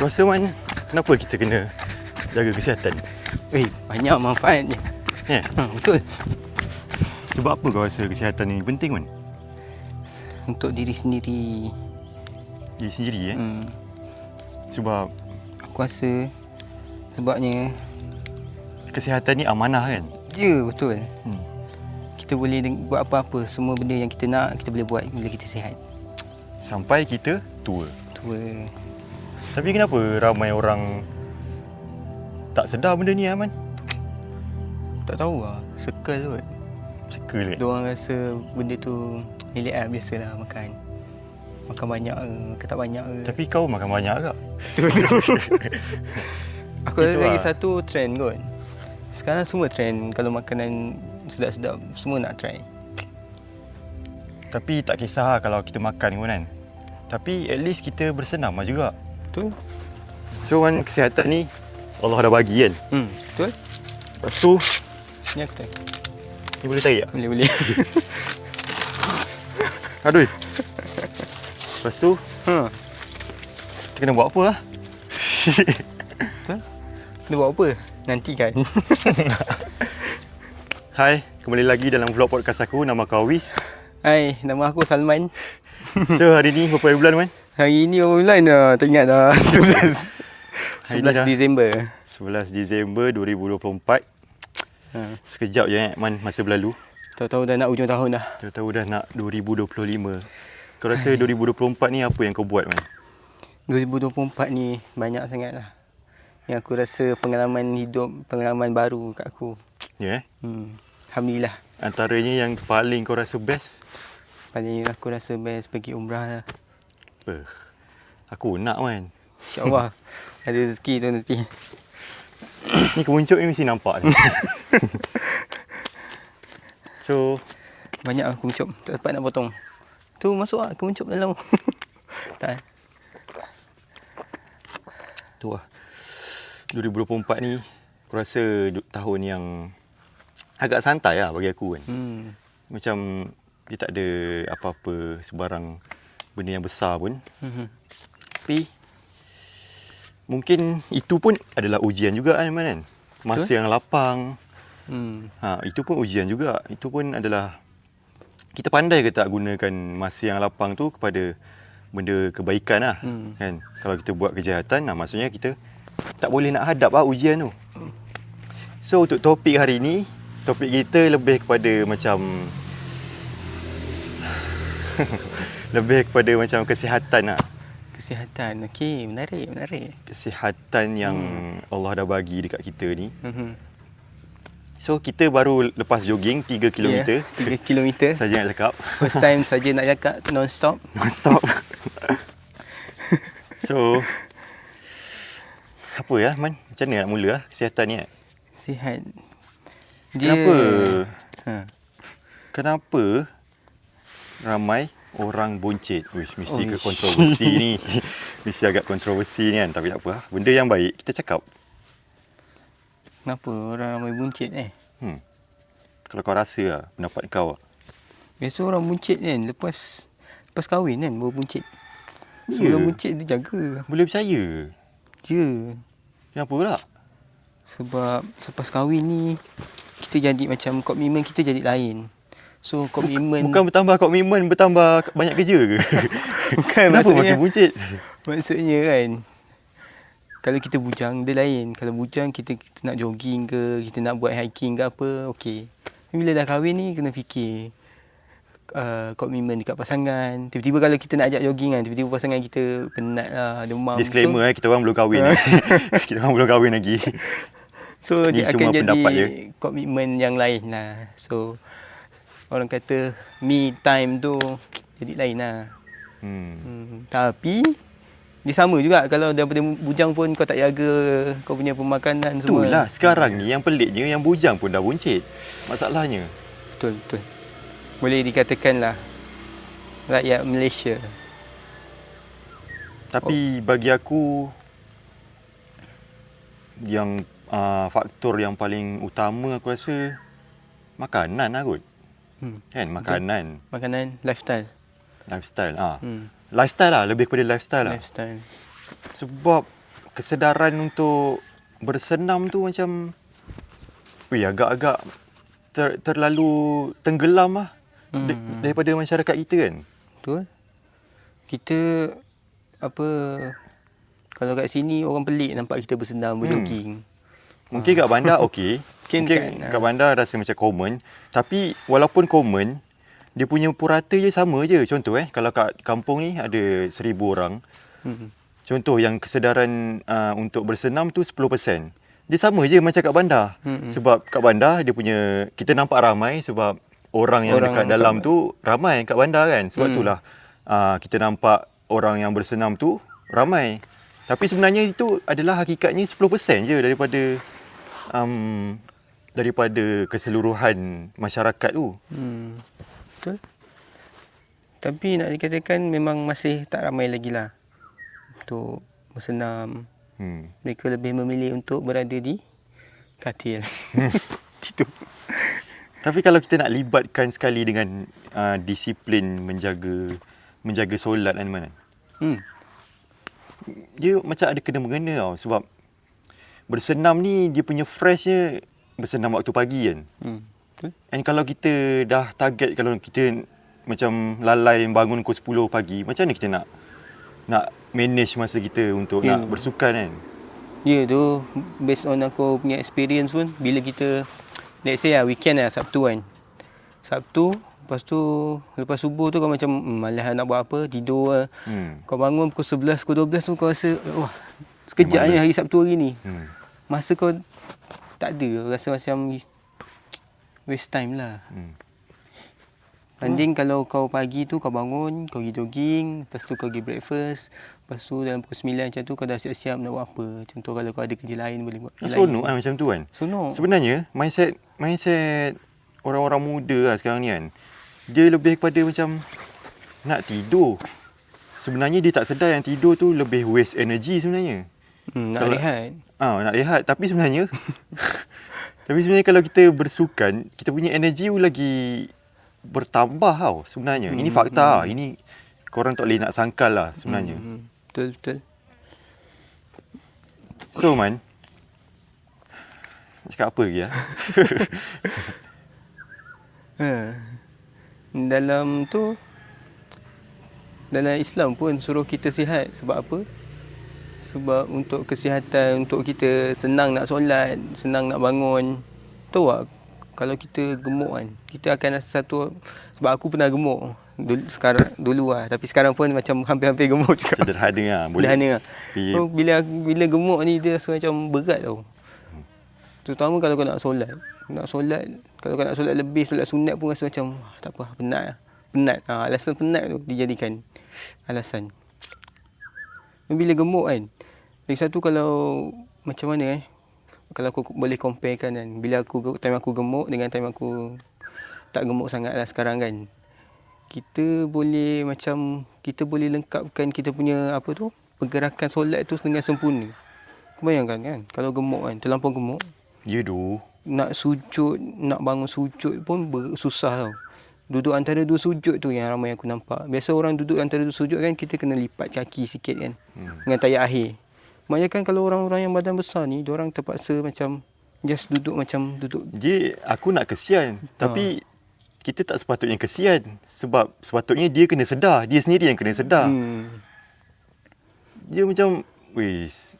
Rasa Man, kenapa kita kena jaga kesihatan? Eh, banyak manfaatnya. Ya. Ha, betul. Sebab apa kau rasa kesihatan ni penting Man? Untuk diri sendiri. Diri sendiri eh. Hmm, Sebab aku rasa sebabnya kesihatan ni amanah kan? Ya betul Hmm. Kita boleh buat apa-apa Semua benda yang kita nak Kita boleh buat bila kita sihat Sampai kita tua. Tua Tapi kenapa ramai orang tak sedar benda ni Aman? Tak tahu lah Circle kot Circle kan? Dia orang rasa benda tu Nilai ah, biasalah makan Makan banyak ke Makan tak banyak ke Tapi kau makan banyak agak. Aku rasa lagi lah. satu trend kot Sekarang semua trend Kalau makanan sedap-sedap Semua nak try Tapi tak kisah lah kalau kita makan pun kan. Tapi at least kita bersenam lah juga. Betul So kan kesihatan ni Allah dah bagi kan. Hmm Betul Lepas tu Ni aku try ni boleh tarik tak? Boleh boleh Aduh. Lepas tu ha. kita kena buat apa lah? Kena buat apa Nanti kan Hai, kembali lagi dalam vlog podcast aku nama kau Awis. Hai Nama aku Salman So hari ni berapa bulan kan? Hari ni online dah Tak ingat dah 11 Hari ni dah. 11 Disember 11 Disember 2024. ha. Sekejap je eh, Man masa berlalu. Tahu-tahu dah nak ujung tahun dah Kita tahu dah nak 2025. Kau rasa 2024 ni apa yang kau buat man? 2024 ni banyak sangat lah Yang aku rasa pengalaman hidup Pengalaman baru kat aku Ya eh? hmm. Alhamdulillah Antaranya yang paling kau rasa best? Paling aku rasa best pergi umrah lah Apa? Aku nak man. InsyaAllah Ada rezeki tu nanti Ni kemuncuk ni mesti nampak ni. so, Banyak aku mencup Tak dapat nak potong Tu masuk lah Aku mencup dalam Tak tu lah. 2024 ni aku rasa tahun yang agak santai lah bagi aku kan. hmm. Macam dia tak ada apa-apa sebarang benda yang besar pun. Mhm. Tapi Mungkin itu pun adalah ujian juga kan Man kan. Masa Betul. yang lapang. hmm. Ha, itu pun ujian juga. Itu pun adalah kita pandai ke tak gunakan masa yang lapang tu kepada benda kebaikan lah. Hmm. Kan? Kalau kita buat kejahatan, nah, maksudnya kita tak boleh nak hadap lah ujian tu. So untuk topik hari ni, topik kita lebih kepada macam lebih kepada macam kesihatan lah. Kesihatan Okey menarik menarik Kesihatan yang Allah dah bagi dekat kita ni. Mhm. So kita baru lepas jogging 3 km. Ya, 3 km Saja nak cakap. First time saja nak cakap non-stop Non-stop. so apa ya Man? Macam mana nak mula lah kesihatan ni? eh? Sihat Kenapa? ha. Kenapa ramai orang boncit? Wish, mesti ke kontroversi ni. mesti agak kontroversi ni kan. Tapi tak apa. lah. Benda yang baik kita cakap. Kenapa orang ramai buncit eh Hmm. Kalau kau rasa lah, pendapat kau lah. Biasa orang buncit kan Lepas Lepas kahwin kan Baru buncit Ya. Sebelum buncit dia jaga Boleh percaya. Ya Kenapa pula? Sebab Selepas kahwin ni Kita jadi macam Komitmen kita jadi lain So komitmen Bukan bertambah komitmen, bertambah banyak kerja ke? Bukan Kenapa maksudnya makin buncit? Maksudnya kan Kalau kita bujang Dia lain Kalau bujang kita, kita nak jogging ke Kita nak buat hiking ke apa Okay Bila dah kahwin ni Kena fikir uh, Komitmen dekat pasangan Tiba-tiba kalau kita nak ajak jogging kan Tiba-tiba pasangan kita Penat lah Demam Disclaimer eh, kita orang belum kahwin. kita orang belum kahwin lagi. So Ni dia akan jadi je. Komitmen yang lain lah So Orang kata Me time tu Jadi lain lah Hmm. Hmm, tapi dia sama juga kalau daripada bujang pun kau tak jaga kau punya pemakanan semua. Itulah sekarang ni yang peliknya yang bujang pun dah buncit. Masalahnya. Betul betul. Boleh dikatakan lah rakyat Malaysia. Tapi bagi aku yang uh, faktor yang paling utama aku rasa makanan lah kot. Hmm. Kan makanan, Makanan lifestyle. lifestyle ah. Hmm. Lifestyle lah lebih kepada lifestyle lah. Lifestyle. Sebab kesedaran untuk bersenam tu macam Wih agak-agak ter, terlalu tenggelam lah hmm. Hmm. daripada masyarakat kita kan. Betul. Kita apa kalau kat sini orang pelik nampak kita bersenam berjogging. Mungkin kat bandar okey. Mungkin Mungkin kan, kat bandar rasa macam common. Tapi walaupun common, dia punya purata je sama je. Contoh eh, kalau kat kampung ni ada seribu orang. Hmm. Contoh yang kesedaran uh, untuk bersenam tu 10%. Dia sama je macam kat bandar. Mm-mm. Sebab kat bandar dia punya kita nampak ramai sebab orang yang Orang dekat kat- dalam tu ramai kat bandar kan. Sebab Mm. itulah uh, kita nampak orang yang bersenam tu ramai. Tapi sebenarnya itu adalah hakikatnya 10% je daripada um, daripada keseluruhan masyarakat tu. Hmm. Betul. Tapi nak dikatakan memang masih tak ramai lagi lah untuk bersenam. Hmm. Mereka lebih memilih untuk berada di katil. Itu. Tapi kalau kita nak libatkan sekali dengan uh, disiplin menjaga menjaga solat kan mana? Hmm. Dia macam ada kena mengena tau sebab bersenam ni dia punya freshnya bersenam waktu pagi kan. Hmm. Betul. And kalau kita dah target kalau kita macam lalai bangun pukul 10 pagi, macam mana kita nak nak manage masa kita untuk Ya. nak bersukan kan? Ya tu based on aku punya experience pun bila kita let's say lah weekend lah Sabtu kan. Sabtu lepas tu lepas subuh tu kau macam hmm, malas nak buat apa tidur lah. Hmm. Kau bangun pukul 11 pukul 12 tu kau rasa wah sekejap ni hari Sabtu hari ni. Hmm. Masa kau tak ada rasa macam waste time lah. Hmm. Banding kalau kau pagi tu kau bangun, kau pergi jogging, lepas tu kau pergi breakfast, lepas tu dalam pukul 9 macam tu kau dah siap-siap nak buat apa. Contoh kalau kau ada kerja lain boleh buat kerja Seronok lain. kan macam tu kan? Seronok. Sebenarnya mindset mindset orang-orang muda lah sekarang ni kan. Dia lebih kepada macam nak tidur. Sebenarnya dia tak sedar yang tidur tu lebih waste energy sebenarnya. Hmm, nak Kalau- rehat. Ah, nak rehat tapi sebenarnya tapi sebenarnya kalau kita bersukan, kita punya energy tu lagi bertambah tau sebenarnya. Ini Hmm, fakta lah. Ini korang tak boleh nak sangkal lah sebenarnya. Hmm, hmm. betul betul. So man, cakap apa lagi ah? Ha. Dalam tu dalam Islam pun suruh kita sihat sebab apa? Sebab untuk kesihatan untuk kita senang nak solat, senang nak bangun. Tahu tak kalau kita gemuk kan, kita akan rasa satu sebab aku pernah gemuk dulu sekarang dulu lah tapi sekarang pun macam hampir-hampir gemuk juga. Sederhana lah. Boleh. Sederhana lah. So, bila bila gemuk ni dia rasa macam berat tau. Terutama kalau kau nak solat. Nak solat, kalau kau nak solat lebih, solat sunat pun rasa macam "Wah, tak apa, penat lah. Penat. Ha, alasan penat tu dijadikan alasan. Bila gemuk kan. Lagi satu kalau macam mana eh. Kalau aku boleh comparekan kan. Bila aku time aku gemuk dengan time aku tak gemuk sangat lah sekarang kan. Kita boleh macam kita boleh lengkapkan kita punya apa tu pergerakan solat tu dengan sempurna. Kau bayangkan kan kalau gemuk kan terlampau gemuk Ya tu. nak sujud nak bangun sujud pun ber- susah tau. Duduk antara dua sujud tu yang ramai aku nampak. Biasa orang duduk antara dua sujud kan kita kena lipat kaki sikit kan Hmm. dengan tayak akhir. Kebanyakan kalau orang-orang yang badan besar ni, orang terpaksa macam just duduk macam duduk Dia aku nak kesian Ha. tapi kita tak sepatutnya kesian sebab sepatutnya dia kena sedar, dia sendiri yang kena sedar. hmm. Dia macam wis.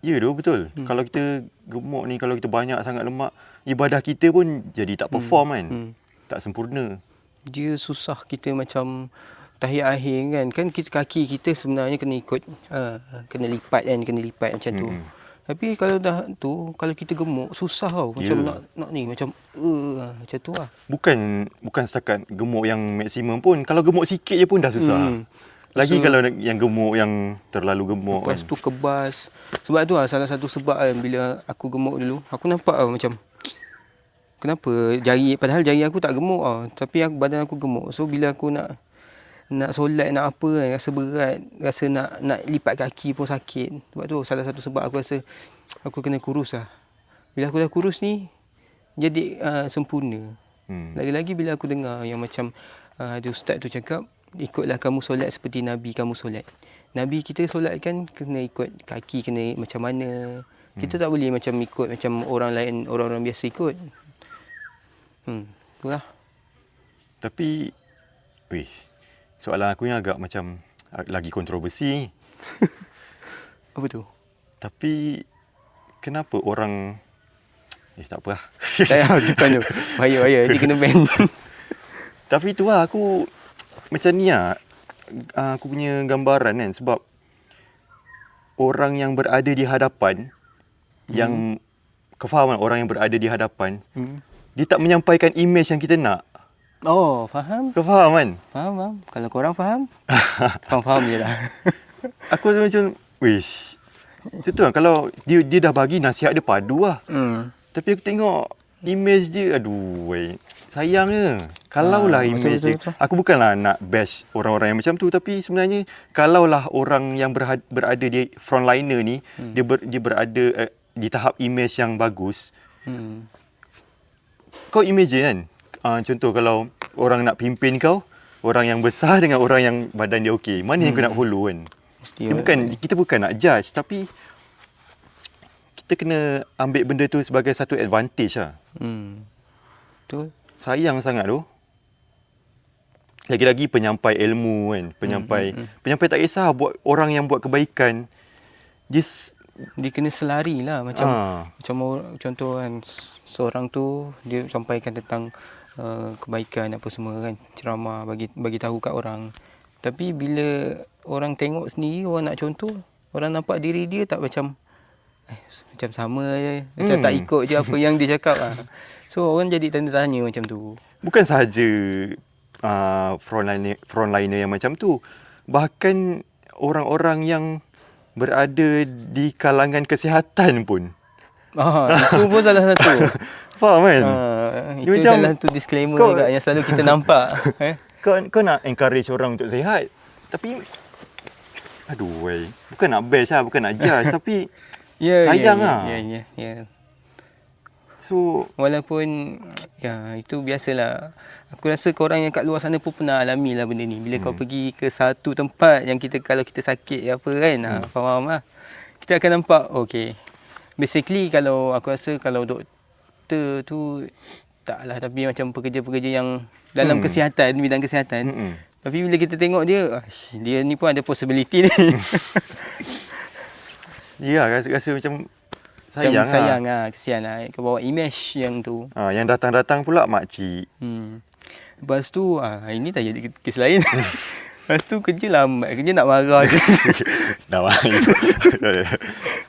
Ya tu betul. Hmm. Kalau kita gemuk ni kalau kita banyak sangat lemak, ibadah kita pun jadi tak perform kan. Hmm. Tak sempurna. Dia susah kita macam tahiyat akhir kan kan kita kaki kita sebenarnya kena ikut uh, kena lipat kan kena lipat macam tu Mm-mm. tapi kalau dah tu kalau kita gemuk susah tau macam Ya. nak nak ni macam uh, macam tu lah Bukan bukan setakat gemuk yang maksimum pun. Kalau gemuk sikit je pun dah susah. Hmm. Lagi So- kalau yang gemuk yang terlalu gemuk lepas kan. tu kebas sebab tu lah salah satu sebab kan bila aku gemuk dulu aku nampak tau macam kenapa? Jari padahal jari aku tak gemuk tau. Tapi aku, badan aku gemuk. So bila aku nak nak solat nak apa kan rasa berat rasa nak nak lipat kaki pun sakit. Sebab tu salah satu sebab aku rasa aku kena kurus lah. Bila aku dah kurus ni jadi uh, sempurna. Hmm. lagi-lagi bila aku dengar yang macam uh, ada ustaz tu cakap ikutlah kamu solat seperti nabi kamu solat. Nabi kita solat kan kena ikut kaki kena macam mana. Kita tak boleh macam ikut macam orang lain orang-orang biasa ikut. Hmm, itulah. Tapi wih, soalan aku yang agak macam lagi kontroversi. Apa tu? Tapi kenapa orang eh tak apa lah. Saya simpan tu. Bahaya bahaya dia kena ban. Tapi tu lah aku macam ni lah ah, aku punya gambaran kan sebab orang yang berada di hadapan hmm. yang kau faham kan orang yang berada di hadapan hmm. Dia tak menyampaikan image yang kita nak. Oh, faham? Kau faham kan? Faham, faham. Kalau korang faham, faham-faham je lah. Aku rasa macam wish. Itu tu kan kalau dia dia dah bagi nasihat dia padu lah. Hmm. Tapi aku tengok image dia aduh weh. Sayang je. Kalau lah Ah, image betul, betul, dia. betul. Aku bukanlah nak bash orang-orang yang macam tu tapi sebenarnya kalaulah orang yang berada, berada di frontliner ni hmm. dia ber, dia berada uh, di tahap image yang bagus. Hmm. Kau imagine kan uh, contoh kalau orang nak pimpin kau orang yang besar dengan orang yang badan dia okey. Mana yang kau nak follow kan? Mesti Dia bukan kita bukan nak judge tapi kita kena ambil benda tu sebagai satu advantage lah. Hmm. Betul. Sayang sangat tu. Lagi-lagi penyampai ilmu kan, penyampai Hmm, hmm, penyampai tak kisah buat orang yang buat kebaikan. Dia s- Dia kena selari lah macam ah, macam contoh kan seorang tu dia sampaikan tentang uh, kebaikan apa semua kan ceramah bagi bagi tahu kat orang tapi bila orang tengok sendiri orang nak contoh orang nampak diri dia tak macam eh, macam sama je macam Hmm. tak ikut je apa yang dia cakap lah. so orang jadi tanda tanya macam tu bukan sahaja uh, frontliner frontliner yang macam tu. Bahkan orang-orang yang berada di kalangan kesihatan pun. Ah itu pun salah satu Faham kan? ah, Dia itu macam salah satu disclaimer kau- juga yang selalu kita nampak eh Kau kau nak encourage orang untuk sihat. Tapi aduh weh, bukan nak bash lah, bukan nak judge tapi Ya, Sayang ya, lah. Ya, ya, ya. so Walaupun ya itu biasalah. Aku rasa korang yang kat luar sana pun pernah alami lah benda ni. Bila hmm. kau pergi ke satu tempat yang kita kalau kita sakit apa kan, hmm. ha, faham lah. Kita akan nampak okay. Basically kalau aku rasa kalau doktor tu taklah tapi macam pekerja-pekerja yang dalam Hmm. kesihatan, bidang kesihatan. mm-mm. Tapi bila kita tengok dia, "Ash, dia ni pun ada possibility ni. Ya, rasa, rasa macam Macam sayang, sayang lah. lah, kesian lah. Kau bawa image yang tu. Ha, yang datang-datang pula makcik. Hmm. Lepas tu, ah, ini tak jadi kes lain. Lepas tu kerja lambat, kerja nak marah je. Dah main.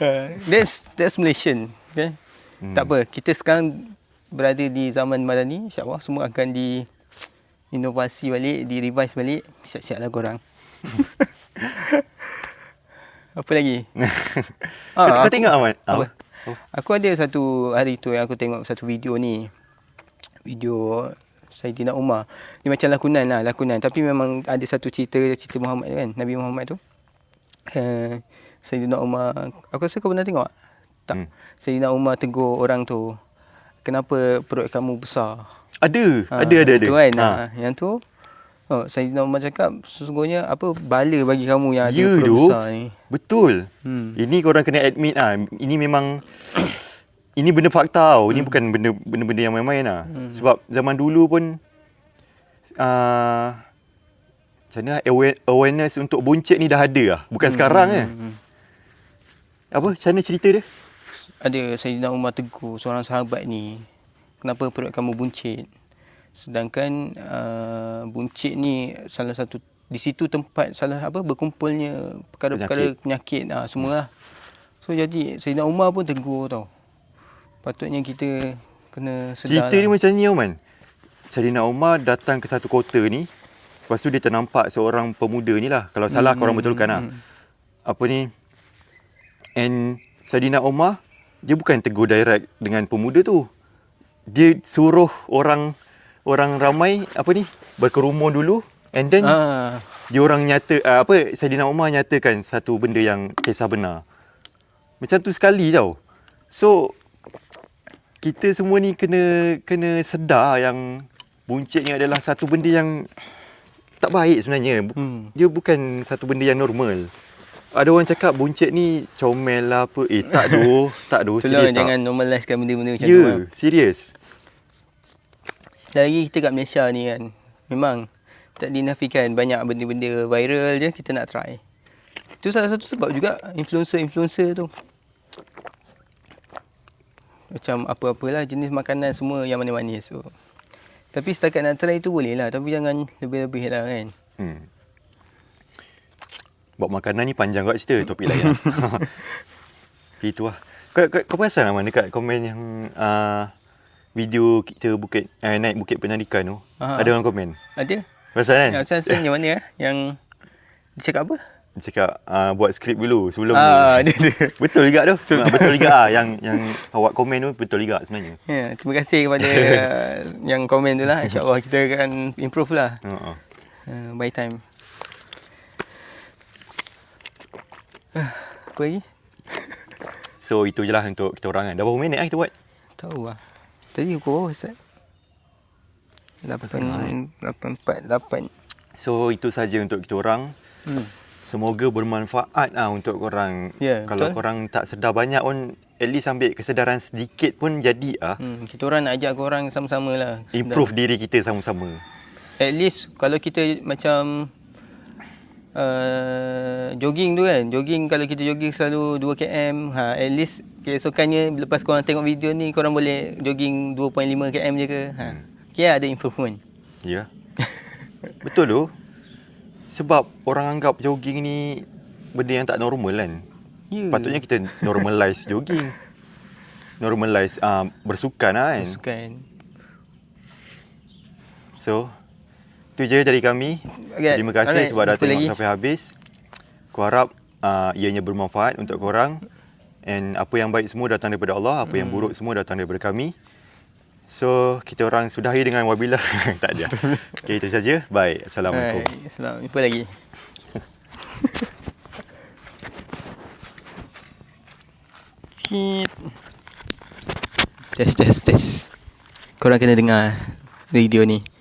Ah, that's that's Malaysian. Okay? Hmm. Tak apa, kita sekarang berada di zaman madani. InsyaAllah semua akan di inovasi balik, di revise balik. Siap-siap lah korang. apa lagi? kau, kau aku- tengok Ahmad? Apa? Oh. Aku ada satu hari tu yang aku tengok satu video ni. Video Saidina Umar. Ni macam lakonan lah, lakonan. Tapi memang ada satu cerita cerita Muhammad kan, Nabi Muhammad tu. Uh, Saidina Umar, aku rasa kau pernah tengok tak? Hmm. Saidina Umar tegur orang tu, kenapa perut kamu besar? Ada, Ha, ada, ada, ada. Tu kan. Ha. Ha. Yang tu, oh, Saidina Umar cakap, sesungguhnya apa bala bagi kamu yang ada Ya, perut doh. besar ni. Betul. Hmm. Ini korang kena admit ah. Ini memang ini benda fakta tau. Ini bukan benda benda-benda yang main-main lah. Hmm. Sebab zaman dulu pun uh, macam mana aware- awareness untuk buncit ni dah ada lah. Bukan Hmm, sekarang hmm, eh. hmm. Apa? Macam mana cerita dia? ada Sayyidina Umar tegur seorang sahabat ni kenapa perut kamu buncit sedangkan uh, buncit ni salah satu di situ tempat salah apa berkumpulnya perkara-perkara penyakit, ah semua lah so jadi Sayyidina Umar pun tegur tau patutnya kita kena sedar Cerita lah. ni macam ni Oman. Saidina Umar datang ke satu kota ni. Lepas tu dia ternampak seorang pemuda ni lah. Kalau salah Hmm, korang betulkan lah. hmm. Apa ni. And Saidina Umar dia bukan tegur direct dengan pemuda tu. Dia suruh orang orang ramai apa ni berkerumun dulu and then ah dia orang nyata uh, apa Saidina Umar nyatakan satu benda yang kisah benar. Macam tu sekali tau. So kita semua ni kena kena sedar yang buncit ni adalah satu benda yang tak baik sebenarnya. Hmm. Dia bukan satu benda yang normal. Ada orang cakap buncit ni comel lah apa. Eh tak doh, tak doh. Itulah Serius tak? jangan normalizekan benda-benda macam Ya, tu. lah. serius. Lagi kita kat Malaysia ni kan. Memang tak dinafikan banyak benda-benda viral je kita nak try. Itu salah satu sebab juga influencer-influencer tu. Macam apa-apalah jenis makanan semua yang manis-manis tu. Tapi setakat nak try tu boleh lah. Tapi jangan lebih-lebih lah kan. Hmm. Buat makanan ni panjang kot cerita topik lain. Tapi itu lah. Kau, kau, kau perasan Aman dekat komen yang uh, video kita bukit uh, naik Bukit Penarikan tu. Aha. Ada orang komen. Ada? Perasan kan? Yang macam yang mana eh? Yang dia cakap apa? Dia cakap uh, buat skrip dulu sebelum Ah, dia, dia. Betul juga tu. Betul, betul juga ah yang yang awak komen tu betul juga sebenarnya. Ya, terima kasih kepada yang komen tu lah. InsyaAllah kita akan improve lah. Uh-uh. Uh, by time. Apa lagi? So itu je lah untuk kita orang kan. Dah berapa minit lah kita buat? Tahu lah. Tadi pukul berapa Ustaz? Pasal 8, 8, 4, 8. So itu saja untuk kita orang. Hmm. Semoga bermanfaat lah untuk korang. Ya, Kalau betul. korang tak sedar banyak pun at least ambil kesedaran sedikit pun jadi ah. Hmm, kita orang nak ajak korang sama-sama lah. Improve diri kita sama-sama. At least kalau kita macam uh, jogging tu kan. Jogging kalau kita jogging selalu 2 km. Ha, at least keesokannya lepas korang tengok video ni korang boleh jogging 2.5 km je ke. Ha. Kira ada improvement. Ya. Betul tu. Sebab orang anggap jogging ni benda yang tak normal kan. Ya. Patutnya kita normalize jogging. Normalize uh, bersukan lah kan. Sukan. So, itu je dari kami. Okay. Terima kasih Alright, sebab dah tengok lagi? sampai habis. Ku harap uh, ianya bermanfaat untuk korang. And apa yang baik semua datang daripada Allah, apa yang Hmm. buruk semua datang daripada kami. So, kita orang sudahi dengan wabillah. tak ada. Okay, itu saja. Baik. Assalamualaikum. Alright, Assalamualaikum. Jumpa lagi. Test, test, test. Korang kena dengar video ni.